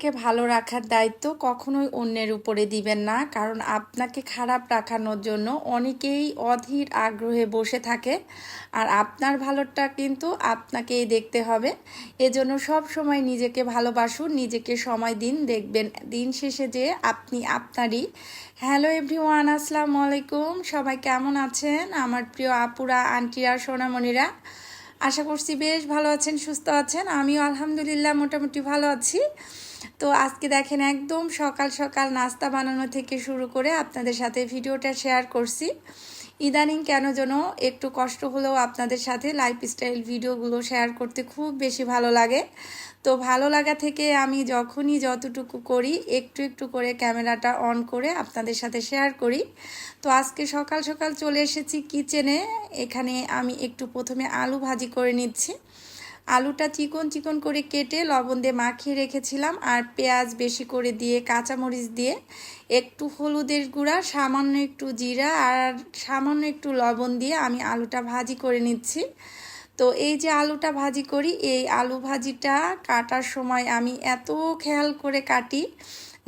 নিজেকে ভালো রাখার দায়িত্ব কখনোই অন্যের উপরে দিবেন না, কারণ আপনাকে খারাপ রাখানোর জন্য অনেকেই অধীর আগ্রহে বসে থাকে। আর আপনার ভালোটা কিন্তু আপনাকেই দেখতে হবে। এজন্য সব সময় নিজেকে ভালোবাসুন, নিজেকে সময় দিন, দেখবেন দিন শেষে যে আপনি আপনারই। হ্যালো এভরিওয়ান আসসালামু আলাইকুম। সবাই কেমন আছেন? আমার প্রিয় আপুরা আন্টিরা সোনামণিরা, আশা করছি বেশ ভালো আছেন, সুস্থ আছেন। আমিও আলহামদুলিল্লাহ মোটামুটি ভালো আছি। তো আজকে দেখেন একদম সকাল সকাল নাস্তা বানানো থেকে শুরু করে আপনাদের সাথে ভিডিওটা শেয়ার করছি। ইদানিং কেন যেন একটু কষ্ট হলেও আপনাদের সাথে লাইফস্টাইল ভিডিওগুলো শেয়ার করতে খুব বেশি ভালো লাগে। তো ভালো লাগা থেকে আমি যখনই যতটুকু করি, একটু একটু করে ক্যামেরাটা অন করে আপনাদের সাথে শেয়ার করি। তো আজকে সকাল সকাল চলে এসেছি কিচেনে এখানে আমি একটু প্রথমে আলু ভাজি করে নিচ্ছি। আলুটা চিকন চিকন করে কেটে লবণ দিয়ে মাখিয়ে রেখেছিলাম আর পেঁয়াজ বেশি করে দিয়ে, কাঁচামরিচ দিয়ে, একটু হলুদের গুঁড়া, সামান্য একটু জিরা আর সামান্য একটু লবণ দিয়ে আমি আলুটা ভাজি করে নিচ্ছি। তো এই যে আলুটা ভাজি করি, এই আলু ভাজিটা কাটার সময় আমি এত খেয়াল করে কাটি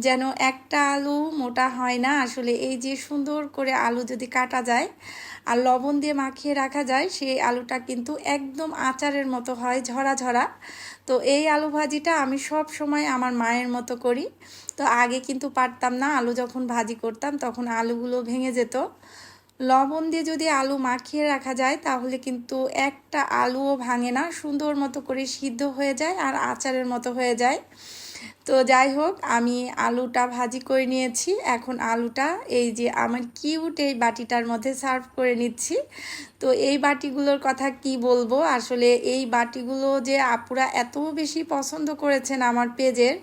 যেন একটা আলু মোটা হয় না। আসলে এই যে সুন্দর করে আলু যদি কাটা যায় আর লবণ দিয়ে মাখিয়ে রাখা যায়, সেই আলুটা কিন্তু একদম আচারের মতো হয়, ঝরা ঝরা। তো এই আলু ভাজিটা আমি সব সময় আমার মায়ের মতো করি। তো আগে কিন্তু পারতাম না, আলু যখন ভাজি করতাম তখন আলুগুলো ভেঙে যেত। লবণ দিয়ে যদি আলু মাখিয়ে রাখা যায়, তাহলে কিন্তু একটা আলুও ভাঙে না, সুন্দর মতো করে সিদ্ধ হয়ে যায় আর আচারের মতো হয়ে যায়। তো যাই হোক, আমি আলুটা ভাজি করে নিয়েছি। এখন আলুটা এই যে আমার কিউট এই বাটিটার মধ্যে সার্ভ করে নিচ্ছি। তো এই বাটিগুলোর কথা কি বলব? আসলে এই বাটিগুলো যে আপুরা এত বেশি পছন্দ করেছেন আমার পেজের,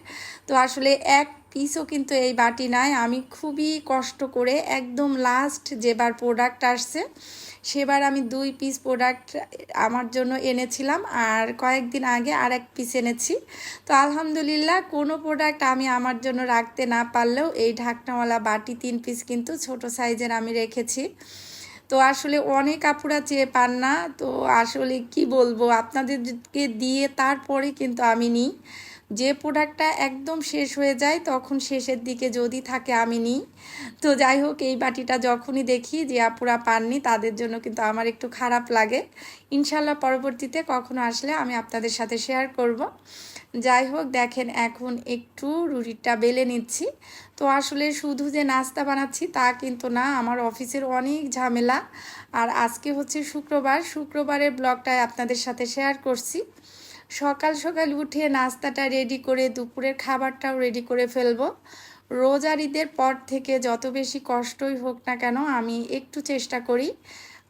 তো আসলে এক পিসও কিন্তু এই বাটি নাই। আমি খুবই কষ্ট করে একদম লাস্ট যেবার প্রোডাক্ট আসছে সেবার আমি দুই পিস প্রোডাক্ট আমার জন্য এনেছিলাম আর কয়েকদিন আগে আর এক পিস এনেছি। তো আলহামদুলিল্লাহ কোনো প্রোডাক্ট আমি আমার জন্য রাখতে না পারলেও এই ঢাকনাওয়ালা বাটি তিন পিস কিন্তু ছোট সাইজের আমি রেখেছি। তো আসলে অনেক আপুরা চেয়ে পান না। তো আসলে কি বলব? আপনাদেরকে দিয়ে তারপরে কিন্তু আমি নিই। যে প্রোডাক্টটা একদম শেষ হয়ে যায়, তখন শেষের দিকে যদি থাকে আমি নিই তো যাই হোক, এই বাটিটা যখনই দেখি যে আপুরা পাননি, তাদের জন্য কিন্তু আমার একটু খারাপ লাগে। ইনশাল্লাহ পরবর্তীতে কখনো আসলে আমি আপনাদের সাথে শেয়ার করব। যাই হোক, দেখেন এখন একটু রুটিটা বেলে নিচ্ছি। তো আসলে শুধু যে নাস্তা বানাচ্ছি, তা কিন্তু না, আমার অফিসের অনেক ঝামেলা। আর আজকে হচ্ছে শুক্রবার, শুক্রবারের ব্লগটায় আপনাদের সাথে শেয়ার করছি। সকাল সকাল উঠে নাস্তাটা রেডি করে দুপুরের খাবারটাও রেডি করে ফেলব। রোজার ঈদের পর থেকে যত বেশি কষ্টই হোক না কেন আমি একটু চেষ্টা করি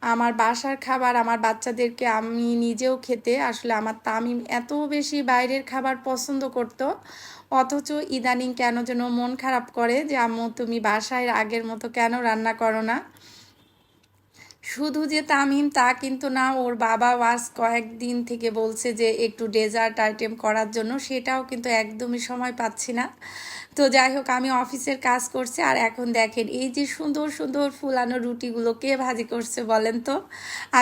আমার বাসার খাবার, আমার বাচ্চাদেরকে আমি নিজেও খেতে। আসলে আমার তামিম এত বেশি বাইরের খাবার পছন্দ করতো। অথচ ইদানিং কেন যেন মন খারাপ করে যে, আম্মু, তুমি বাসায় আগের মতো কেন রান্না করো না? শুধু যে তামিম, তা কিন্তু না, ওর বাবা ওয়াজ কয়েকদিন থেকে বলছে যে একটু ডেজার্ট আইটেম করার জন্য, সেটাও কিন্তু একদমই সময় পাচ্ছি না। তো যাই হোক, আমি অফিসের কাজ করছি, আর এখন দেখেন, এই যে সুন্দর সুন্দর ফুলানো রুটিগুলো কে ভাজি করছে বলেন তো?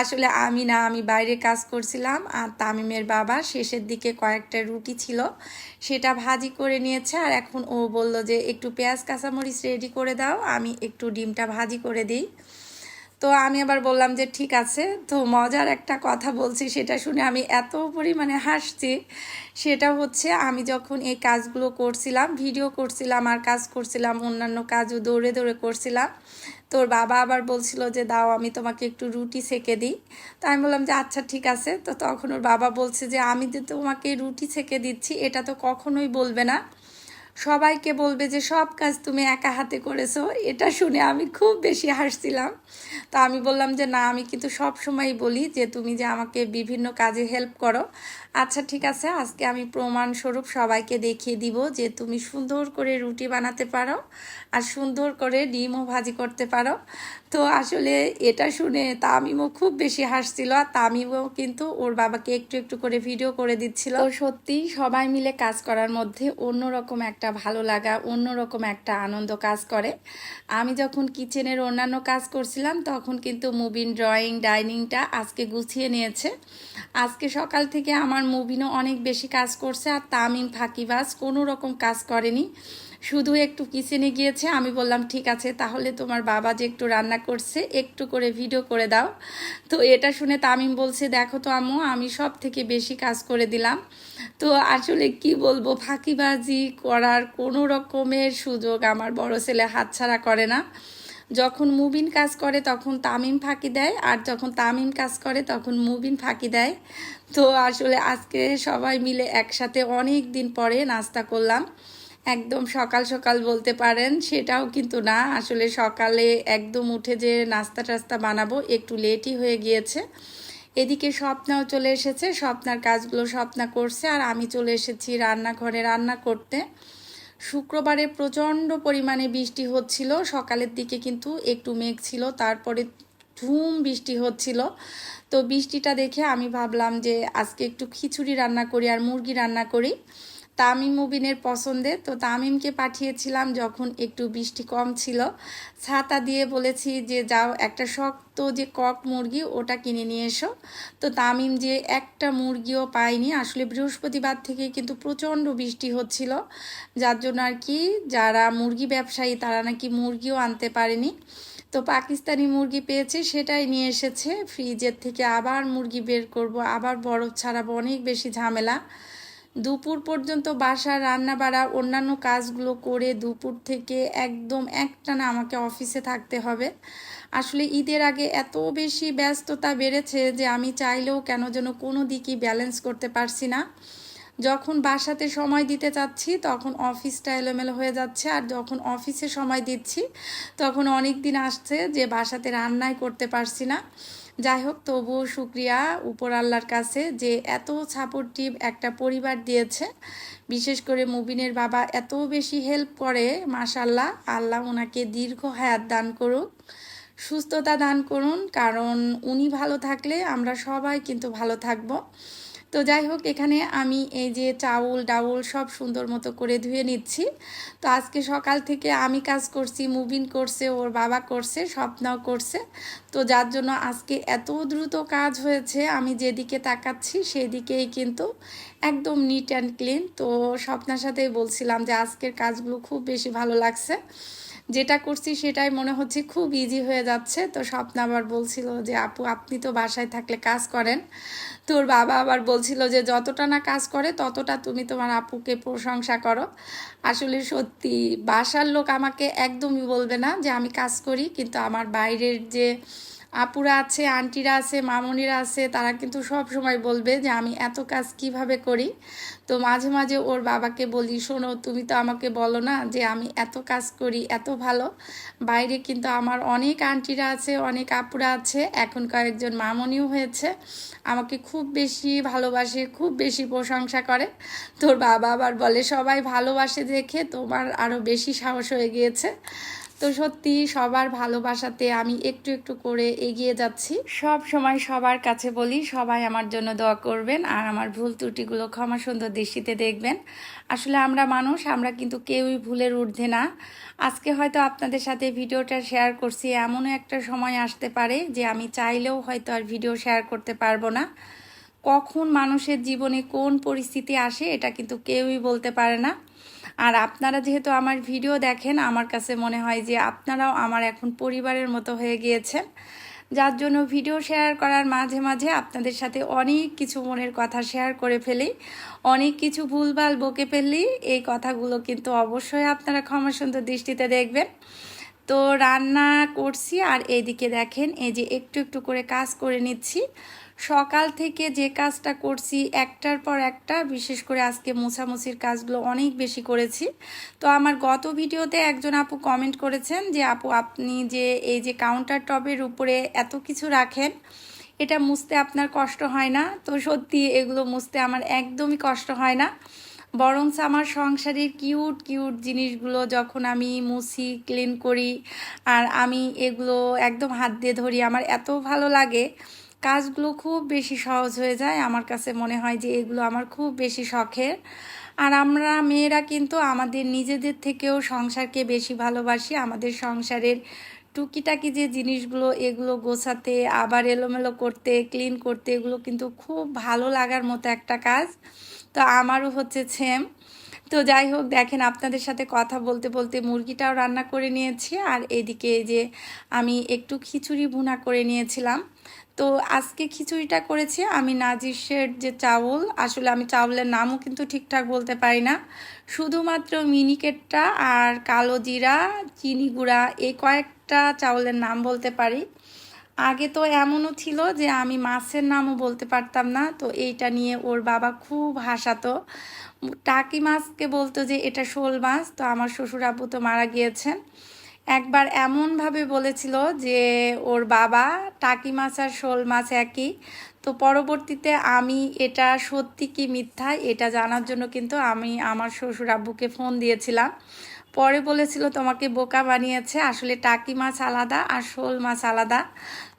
আসলে আমি না, আমি বাইরে কাজ করছিলাম, আর তামিমের বাবা শেষের দিকে কয়েকটা রুটি ছিল, সেটা ভাজি করে নিয়েছে, আর এখন ও বলল যে একটু পেঁয়াজ, কাঁচামরিচ রেডি করে দাও, আমি একটু ডিমটা ভাজি করে দিই। তো আমি আবার বললাম যে, ঠিক আছে, তো মজার একটা কথা বলছি সেটা শুনে আমি এত পরিমাণে হাসছি। সেটা হচ্ছে আমি যখন এই কাজগুলো করছিলাম ভিডিও করছিলাম, আর কাজ করছিলাম, অন্যান্য কাজও দৌড়ে দৌড়ে করছিলাম, তোর বাবা আবার বলছিল যে, দাও, আমি তোমাকে একটু রুটি সেকে দিই। তো আমি বললাম যে আচ্ছা ঠিক আছে। তো তখন ওর বাবা বলছে যে, আমি যে তোমাকে রুটি সেকে দিচ্ছি, এটা তো কখনোই বলবে না। সবাইকে বলবে যে, সব কাজ তুমি একা হাতে করেছ। এটা শুনে আমি খুব বেশি হাসছিলাম। তো আমি বললাম যে, না, আমি কিন্তু সব সময় বলি যে, তুমি যে আমাকে বিভিন্ন কাজে হেল্প করো আচ্ছা ঠিক আছে, আজকে আমি প্রমাণস্বরূপ সবাইকে দেখিয়ে দিব যে তুমি সুন্দর করে রুটি বানাতে পারো আর সুন্দর করে ডিমও ভাজি করতে পারো। তো আসলে এটা শুনে তামিমও খুব বেশি হাসছিল, আর তামিমও কিন্তু ওর বাবাকে একটু একটু করে ভিডিও করে দিচ্ছিল। সত্যি সবাই মিলে কাজ করার মধ্যে অন্যরকম একটা ভালো লাগা, অন্যরকম একটা আনন্দ কাজ করে। আমি যখন কিচেনের অন্যান্য কাজ করছিলাম, তখন কিন্তু মুবিন ড্রয়িং, ডাইনিংটা আজকে গুছিয়ে নিয়েছে। আজকে সকাল থেকে আমার মুবিনও অনেক বেশি কাজ করছে আর তামিম ফাঁকিবাজ কোনো রকম কাজ করেনি। শুধু একটু কিচেনে গিয়েছে। আমি বললাম, ঠিক আছে, তাহলে তোমার বাবা যে একটু রান্না করছে, একটু করে ভিডিও করে দাও। তো এটা শুনে তামিম বলছে, দেখো তো আম্মু, আমি সব থেকে বেশি কাজ করে দিলাম। তো আসলে কি বলব, ফাঁকিবাজি করার কোনো রকমের সুযোগ আমার বড় ছেলে হাতছাড়া করে না। যখন মুবিন কাজ করে, তখন তামিম ফাঁকি দেয়, আর যখন তামিম কাজ করে, তখন মুবিন ফাঁকি দেয়। তো আসলে আজকে সবাই মিলে একসাথে অনেক দিন পরে নাস্তা করলাম। একদম সকাল সকাল বলতে পারেন, সেটাও কিন্তু না। আসলে সকালে একদম উঠে যে নাস্তা টাস্তা বানাবো একটু লেটই হয়ে গিয়েছে। এদিকে স্বপ্নাও চলে এসেছে, স্বপ্নার কাজগুলো স্বপ্না করছে আর আমি চলে এসেছি রান্নাঘরে রান্না করতে। শুক্রবারে প্রচণ্ড পরিমাণে বৃষ্টি হচ্ছিল, সকালের দিকে কিন্তু একটু মেঘ ছিল, তারপরে ধুম বৃষ্টি হচ্ছিল। তো বৃষ্টিটা দেখে আমি ভাবলাম যে আজকে একটু খিচুড়ি রান্না করি আর মুরগি রান্না করি। তামিম মুবিনের পছন্দে। তো তামিমকে পাঠিয়েছিলাম যখন একটু বৃষ্টি কম ছিল। ছাতা দিয়ে বলেছি যে, যাও একটা শক্ত যে কক মুরগি, ওটা কিনে নিয়ে এসো। তো তামিম যে একটা মুরগিও পায়নি, আসলে বৃহস্পতিবার থেকে কিন্তু প্রচণ্ড বৃষ্টি হচ্ছিল। যার জন্য আর কি, যারা মুরগি ব্যবসায়ী, তারা নাকি মুরগিও আনতে পারেনি। তো পাকিস্তানি মুরগি পেয়েছে, সেটাই নিয়ে এসেছে। ফ্রিজের থেকে আবার মুরগি বের করব, আবার বরফ ছাড়াবো, অনেক বেশি ঝামেলা। দুপুর পর্যন্ত বাসা রান্না বাড়া অন্যান্য কাজগুলো করে দুপুর থেকে একদম একটানা আমাকে অফিসে থাকতে হবে। আসলে ঈদের আগে এত বেশি ব্যস্ততা বেড়েছে যে আমি চাইলেও কেন যেন কোনো দিকই ব্যালেন্স করতে পারছি না। যখন বাসাতে সময় দিতে চাচ্ছি, তখন অফিসটা এলোমেলো হয়ে যাচ্ছে। আর যখন অফিসে সময় দিচ্ছি, তখন অনেক দিন আসছে যে বাসাতে রান্নাই করতে পারছি না। যাই হোক, তবুও শুক্রিয়া উপর আল্লাহর কাছে যে এত সাপোর্টিভ একটা পরিবার দিয়েছে। বিশেষ করে মুবিনের বাবা এত বেশি হেল্প করে মাশাল্লাহ আল্লাহ ওনাকে দীর্ঘ হায়াত দান করুক, সুস্থতা দান করুন, কারণ উনি ভালো থাকলে আমরা সবাই কিন্তু ভালো থাকব। তো যাই হোক, এখানে আমি এই যে চাউল, ডাউল সব সুন্দর মতো করে ধুয়ে নিচ্ছি। তো আজকে সকাল থেকে আমি কাজ করছি, মুবিন করছে, ওর বাবা করছে, স্বপ্নাও করছে। তো যার জন্য আজকে এত দ্রুত কাজ হয়েছে, আমি যেদিকে তাকাচ্ছি সেদিকেই কিন্তু একদম নিট অ্যান্ড ক্লিন তো স্বপ্নার সাথেই বলছিলাম যে আজকের কাজগুলো খুব বেশি ভালো লাগছে। যেটা করছি সেটাই মনে হচ্ছে খুব ইজি হয়ে যাচ্ছে। তো স্বপ্ন আবার বলছিল যে, আপু, আপনি তো বাসায় থাকলে কাজ করেন। তোর বাবা আবার বলছিল যে, যতটা না কাজ করে, ততটা তুমি তোমার আপুকে প্রশংসা করো। আসলে সত্যি, বাসার লোক আমাকে একদমই বলবে না যে, আমি কাজ করি, কিন্তু আমার বাইরের যে আপুরা আছে, আন্টিরা আছে, মামনিরা আছে, তারা কিন্তু সব সময় বলবে যে আমি এত কাজ কীভাবে করি? তো মাঝে মাঝে ওর বাবাকে বলি, শোনো, তুমি তো আমাকে বলো না যে আমি এত কাজ করি, এত ভালো। বাইরে কিন্তু আমার অনেক আন্টিরা আছে, অনেক আপুরা আছে, এখন কয়েকজন মামনিও হয়েছে। আমাকে খুব বেশি ভালোবাসে, খুব বেশি প্রশংসা করে। তোর বাবা আবার বলে, সবাই ভালোবাসে দেখে তোমার আরও বেশি সাহস হয়ে গিয়েছে। তো সত্যি সবার ভালোবাসাতে আমি একটু একটু করে এগিয়ে যাচ্ছি। সব সময় সবার কাছে বলি, সবাই আমার জন্য দোয়া করবেন আর আমার ভুল ত্রুটিগুলো ক্ষমা সুন্দর দৃষ্টিতে দেখবেন। আসলে আমরা মানুষ, আমরা কিন্তু কেউই ভুলের ঊর্ধ্বে না। আজকে হয়তো আপনাদের সাথে ভিডিওটা শেয়ার করছি, এমনও একটা সময় আসতে পারে যে আমি চাইলেও হয়তো আর ভিডিও শেয়ার করতে পারব না। কখন মানুষের জীবনে কোন পরিস্থিতি আসে, এটা কিন্তু কেউই বলতে পারে না। আর আপনারা যেহেতু আমার ভিডিও দেখেন, আমার কাছে মনে হয় যে আপনারাও আমার এখন পরিবারের মতো হয়ে গিয়েছেন। যার জন্য ভিডিও শেয়ার করার মাঝে মাঝে আপনাদের সাথে অনেক কিছু মনের কথা শেয়ার করে ফেলি, অনেক কিছু ভুলভাল বকে ফেললি এই কথাগুলো কিন্তু অবশ্যই আপনারা ক্ষমা সুন্দর দৃষ্টিতে দেখবেন। তো রান্না করছি আর এদিকে দেখেন, এই যে একটু একটু করে কাজ করে নিচ্ছি। সকাল থেকে যে কাজটা করছি, একটার পর একটা, বিশেষ করে আজকে মোছামুছির কাজগুলো অনেক বেশি করেছি। তো আমার গত ভিডিওতে একজন আপু কমেন্ট করেছেন যে, আপু, আপনি যে এই যে কাউন্টার টপের উপরে এত কিছু রাখেন, এটা মুছতে আপনার কষ্ট হয় না? তো সত্যি এগুলো মুছতে আমার একদমই কষ্ট হয় না। বরঞ্চ আমার সংসারের কিউট কিউট জিনিসগুলো যখন আমি মুছি ক্লিন করি, আর আমি এগুলো একদম হাত দিয়ে ধরি, আমার এত ভালো লাগে কাজগুলো খুব বেশি সহজ হয়ে যায়। আমার কাছে মনে হয় যে এগুলো আমার খুব বেশি শখের। আর আমরা মেয়েরা কিন্তু আমাদের নিজেদের থেকেও সংসারকে বেশি ভালোবাসি। আমাদের সংসারের টুকিটাকি যে জিনিসগুলো, এগুলো গোছাতে, আবার এলোমেলো করতে ক্লিন করতে, এগুলো কিন্তু খুব ভালো লাগার মতো একটা কাজ। তো আমারও হচ্ছে সেম তো যাই হোক, দেখেন আপনাদের সাথে কথা বলতে বলতে মুরগিটাও রান্না করে নিয়েছি আর এদিকে যে আমি একটু খিচুড়ি ভুনা করে নিয়েছিলাম। তো আজকে খিচুড়িটা করেছি আমি নাজিসের যে চাউল, আসলে আমি চাউলের নামও কিন্তু ঠিকঠাক বলতে পারি না। শুধুমাত্র মিনিকেটটা আর কালো জিরা, চিনি গুঁড়া, এই কয়েকটা চাউলের নাম বলতে পারি। আগে তো এমনও ছিল যে আমি মাছের নামও বলতে পারতাম না, তো এইটা নিয়ে ওর বাবা খুব হাসাতো। টাকি মাছকে বলতো যে, এটা শোল মাছ। তো আমার শ্বশুর আব্বু তো মারা গিয়েছেন। একবার এমনভাবে বলেছিল যে, ওর বাবা টাকি মাছ আর শোল মাছ একই। তো পরবর্তীতে আমি, এটা সত্যি কি মিথ্যা? এটা জানার জন্য কিন্তু আমি আমার শ্বশুর আব্বুকে ফোন দিয়েছিলাম। পরে বলেছিল, তোমাকে বোকা বানিয়েছে। আসলে টাকি মাছ আলাদা আর শোল মাছ আলাদা।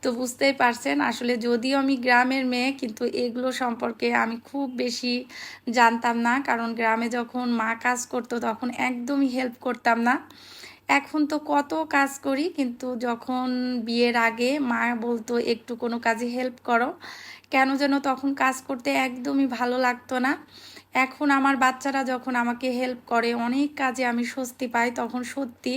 তো বুঝতেই পারছেন, আসলে যদিও আমি গ্রামের মেয়ে, কিন্তু এগুলো সম্পর্কে আমি খুব বেশি জানতাম না। কারণ গ্রামে যখন মা কাজ করতো, তখন একদমই হেল্প করতাম না। এখন তো কত কাজ করি, কিন্তু যখন বিয়ের আগে মা বলতো, একটু কোনো কাজে হেল্প করো। কেন যেন তখন কাজ করতে একদমই ভালো লাগতো না। এখন আমার বাচ্চারা যখন আমাকে হেল্প করে, অনেক কাজে আমি স্বস্তি পাই, তখন সত্যি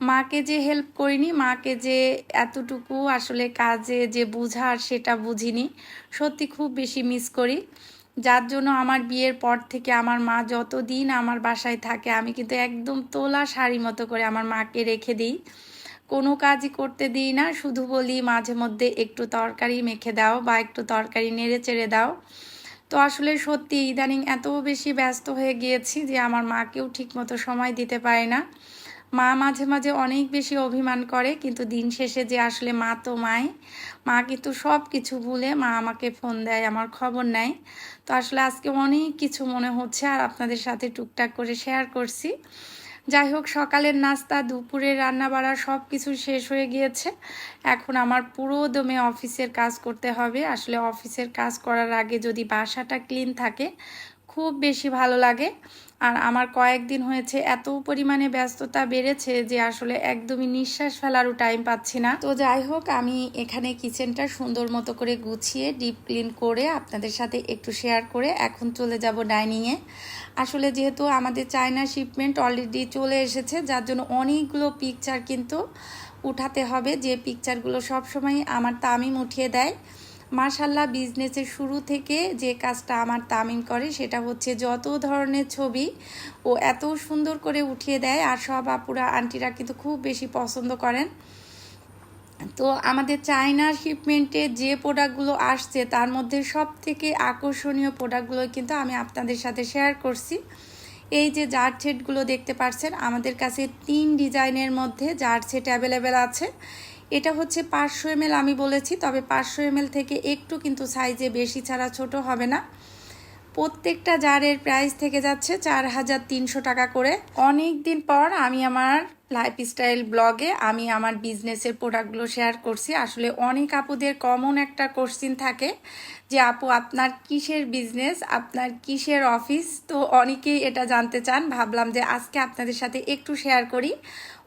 মাকে যে হেল্প করিনি, মাকে যে এতটুকু আসলে কাজে যে বুঝার সেটা বুঝিনি। সত্যি খুব বেশি মিস করি। যার জন্য আমার বিয়ের পর থেকে আমার মা যতদিন আমার বাসায় থাকে, আমি কিন্তু একদম তোলা শাড়ি মতো করে আমার মাকে রেখে দিই। কোনো কাজই করতে দিই না, শুধু বলি মাঝে মধ্যে একটু তরকারি মেখে দাও বা একটু তরকারি নেড়ে চেড়ে দাও। তো আসলে সত্যি ইদানিং এত বেশি ব্যস্ত হয়ে গিয়েছি যে আমার মাকেও ঠিকমতো সময় দিতে পারে না। মা মাঝে মাঝে অনেক বেশি অভিমান করে, কিন্তু দিন শেষে যে আসলে মা তো মায় মা কিন্তু সব কিছু ভুলে মা আমাকে ফোন দেয়, আমার খবর নেয়। তো আসলে আজকে অনেক কিছু মনে হচ্ছে আর আপনাদের সাথে টুকটাক করে শেয়ার করছি। যাই হোক, সকালের নাস্তা, দুপুরের রান্না বাড়া সব কিছু শেষ হয়ে গিয়েছে। এখন আমার পুরো দমে অফিসের কাজ করতে হবে। আসলে অফিসের কাজ করার আগে যদি বাসাটা ক্লিন থাকে খুব বেশি ভালো লাগে। আর আমার কয়েকদিন হয়েছে এত পরিমাণে ব্যস্ততা বেড়েছে যে আসলে একদমই নিঃশ্বাস ফেলারও টাইম পাচ্ছি না। তো যাই হোক, আমি এখানে কিচেনটা সুন্দর মতো করে গুছিয়ে ডিপ ক্লিন করে আপনাদের সাথে একটু শেয়ার করে এখন চলে যাব ডাইনিংয়ে আসলে যেহেতু আমাদের চায়না শিপমেন্ট অলরেডি চলে এসেছে, যার জন্য অনেকগুলো পিকচার কিন্তু উঠাতে হবে। যে পিকচারগুলো সবসময় আমার তামিম উঠিয়ে দেয়। মার্শাল্লাহ বিজনেসের শুরু থেকে যে কাজটা আমার তামিম করে সেটা হচ্ছে যত ধরনের ছবি ও এত সুন্দর করে উঠিয়ে দেয় আর সব আপুরা, আন্টিরা কিন্তু খুব বেশি পছন্দ করেন। তো আমাদের চায়নার শিপমেন্টে যে প্রোডাক্টগুলো আসছে তার মধ্যে সব থেকে আকর্ষণীয় প্রোডাক্টগুলো কিন্তু আমি আপনাদের সাথে শেয়ার করছি। এই যে জার সেটগুলো দেখতে পাচ্ছেন আমাদের কাছে তিন ডিজাইনের মধ্যে জার সেট অ্যাভেলেবেল আছে। এটা হচ্ছে পাঁচশো এম আমি বলেছি, তবে পাঁচশো এম থেকে একটু কিন্তু সাইজে বেশি ছাড়া ছোট হবে না। প্রত্যেকটা জারের প্রাইস থেকে যাচ্ছে চার হাজার তিনশো টাকা করে। অনেক দিন পর আমি আমার লাইফস্টাইল ব্লগে আমি আমার বিজনেসের প্রোডাক্টগুলো শেয়ার করছি। আসলে অনেক আপুদের কমন একটা কোশ্চিন থাকে যে, আপু, আপনার কিসের বিজনেস আপনার কিসের অফিস তো অনেকেই এটা জানতে চান। ভাবলাম যে আজকে আপনাদের সাথে একটু শেয়ার করি।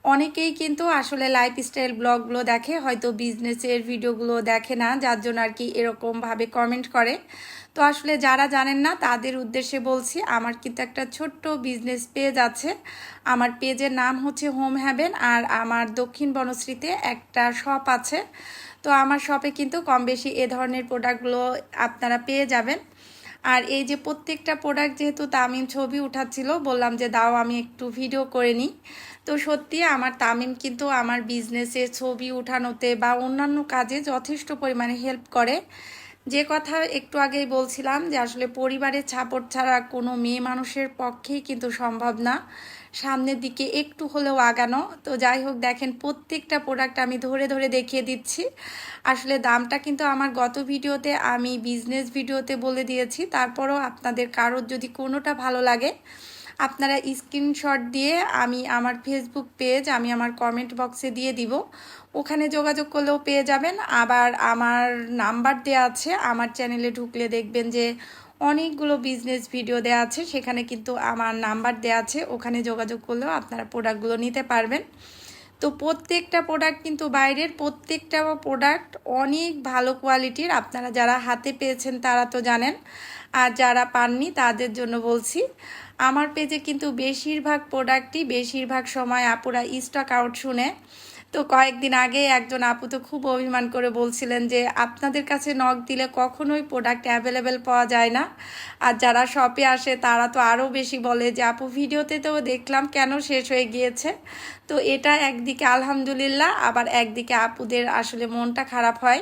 অনেকেই কিন্তু আসলে লাইফস্টাইল ব্লগগুলো দেখে, হয়তো বিজনেসের ভিডিওগুলো দেখে না, যার জন্য আর কি এরকমভাবে কমেন্ট করে। তো আসলে যারা জানেন না, তাদের উদ্দেশ্যে বলছি, আমার কিন্তু একটা ছোট্ট বিজনেস পেজ আছে। আমার পেজের নাম হচ্ছে হোম হ্যাভেন আর আমার দক্ষিণ বনশ্রীতে একটা শপ আছে। তো আমার শপে কিন্তু কম বেশি এ ধরনের প্রোডাক্টগুলো আপনারা পেয়ে যাবেন। আর এই যে প্রত্যেকটা প্রোডাক্ট যেহেতু তামিম ছবি উঠাচ্ছিল, বললাম যে দাও আমি একটু ভিডিও করে নিই। তো সত্যি আমার তামিম কিন্তু আমার বিজনেসে ছবি উঠানোতে বা অন্যান্য কাজে যথেষ্ট পরিমাণে হেল্প করে। যে কথা একটু আগেই বলছিলাম যে আসলে পরিবারের ছাপট ছাড়া কোনো মেয়ে মানুষের পক্ষেই কিন্তু সম্ভব না। সামনের দিকে একটু হলেও আগানো। তো যাই হোক, দেখেন প্রত্যেকটা প্রোডাক্ট আমি ধরে ধরে দেখিয়ে দিচ্ছি। আসলে দামটা কিন্তু আমার গত ভিডিওতে আমি বিজনেস ভিডিওতে বলে দিয়েছি। তারপরও আপনাদের কারোর যদি কোনোটা ভালো লাগে, আপনারা স্ক্রিনশট দিয়ে আমি আমার ফেসবুক পেজ আমি আমার কমেন্ট বক্সে দিয়ে দিব। ওখানে যোগাযোগ করলেও পেয়ে যাবেন। আবার আমার নাম্বার দেওয়া আছে। আমার চ্যানেলে ঢুকলে দেখবেন যে অনেকগুলো বিজনেস ভিডিও দেওয়া আছে, সেখানে কিন্তু আমার নাম্বার দেওয়া আছে, ওখানে যোগাযোগ করলেও আপনারা প্রোডাক্টগুলো নিতে পারবেন। তো প্রত্যেকটা প্রোডাক্ট কিন্তু বাইরের প্রত্যেকটা প্রোডাক্ট অনেক ভালো কোয়ালিটির আপনারা যারা হাতে পেয়েছেন তারা তো জানেন। আর যারা পাননি তাদের জন্য বলছি, আমার পেজে কিন্তু বেশিরভাগ প্রোডাক্টই বেশিরভাগ সময় আপুরা স্টক আউট শুনে। তো কয়েকদিন আগে একজন আপু তো খুব অভিমান করে বলছিলেন যে, আপনাদের কাছে নখ দিলে কখনোই প্রোডাক্ট অ্যাভেলেবেল পাওয়া যায় না। আর যারা শপে আসে, তারা তো আরও বেশি বলে যে, আপু, ভিডিওতে তো দেখলাম কেন শেষ হয়ে গিয়েছে? তো এটা একদিকে আলহামদুলিল্লাহ, আবার একদিকে আপুদের আসলে মনটা খারাপ হয়।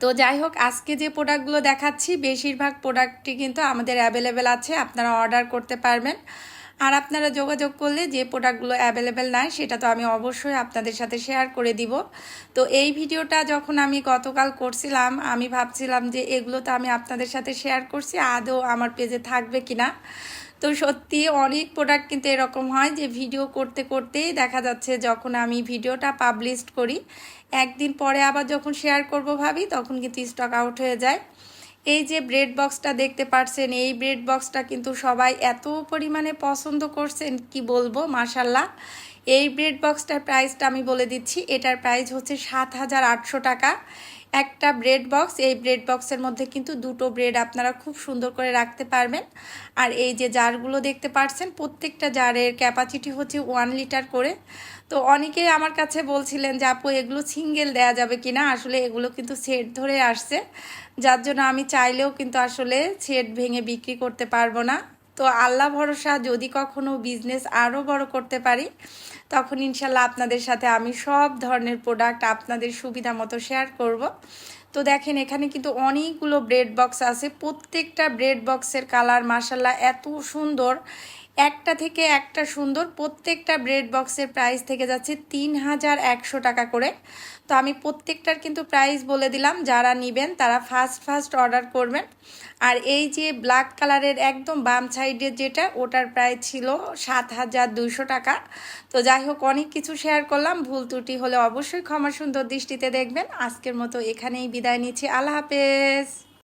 তো যাই হোক, আজকে যে প্রোডাক্টগুলো দেখাচ্ছি, বেশিরভাগ প্রোডাক্টই কিন্তু আমাদের অ্যাভেলেবেল আছে, আপনারা অর্ডার করতে পারবেন। আর আপনারা যোগাযোগ করলে যে প্রোডাক্টগুলো অ্যাভেলেবেল নাই, সেটা তো আমি অবশ্যই আপনাদের সাথে শেয়ার করে দিব। তো এই ভিডিওটা যখন আমি গতকাল করছিলাম, আমি ভাবছিলাম যে এগুলো তো আমি আপনাদের সাথে শেয়ার করছি, আদৌ আমার পেজে থাকবে কিনা? তো সত্যি অনেক প্রোডাক্ট কিন্তু এরকম হয় যে ভিডিও করতে করতেই দেখা যাচ্ছে যখন আমি ভিডিওটা পাবলিশ করি, একদিন পরে আবার যখন শেয়ার করব ভাবি, তখন কিন্তু স্টক আউট হয়ে যায়। এই যে ব্রেড বক্সটা দেখতে পারছেন, এই ব্রেড বক্সটা কিন্তু সবাই এত পরিমাণে পছন্দ করছেন, কি বলব মাসাল্লাহ এই ব্রেড বক্সটার প্রাইসটা আমি বলে দিচ্ছি, এটার প্রাইস হচ্ছে সাত হাজার আটশো টাকা। একটা ব্রেড বক্স এই ব্রেড বক্সের মধ্যে কিন্তু দুটো ব্রেড আপনারা খুব সুন্দর করে রাখতে পারবেন। আর এই যে জারগুলো দেখতে পাচ্ছেন প্রত্যেকটা জারের ক্যাপাসিটি হচ্ছে ওয়ান লিটার করে। তো অনেকেই আমার কাছে বলছিলেন যে, আপু, এগুলো সিঙ্গেল দেয়া যাবে কিনা? আসলে এগুলো কিন্তু সেট ধরে আসছে। যার জন্য আমি চাইলেও কিন্তু আসলে ছেট ভেঙে বিক্রি করতে পারব না। তো আল্লাহ ভরসা, যদি কখনো বিজনেস আরও বড় করতে পারি, তখন ইনশাল্লাহ আপনাদের সাথে আমি সব ধরনের প্রোডাক্ট আপনাদের সুবিধা মতো শেয়ার করব। তো দেখেন, এখানে কিন্তু অনেকগুলো ব্রেড বক্স আছে। প্রত্যেকটা ব্রেড বক্সের কালার মাসাল্লাহ এত সুন্দর। একটা থেকে একটা সুন্দর প্রত্যেকটা ব্রেড বক্সের প্রাইস থেকে যাচ্ছে তিন হাজার একশো টাকা করে। তো আমি প্রত্যেকটার কিন্তু প্রাইস বলে দিলাম, যারা নেবেন তারা ফার্স্ট ফার্স্ট অর্ডার করবেন। আর এই যে ব্ল্যাক কালারের একদম বাম সাইডের যেটা, ওটার প্রাইস ছিল সাত হাজার দুইশো টাকা। তো যাই হোক, অনেক কিছু শেয়ার করলাম। ভুল ত্রুটি হলে অবশ্যই ক্ষমা সুন্দর দৃষ্টিতে দেখবেন। আজকের মতো এখানেই বিদায় নিচ্ছি। আল্লাহ হাফেজ।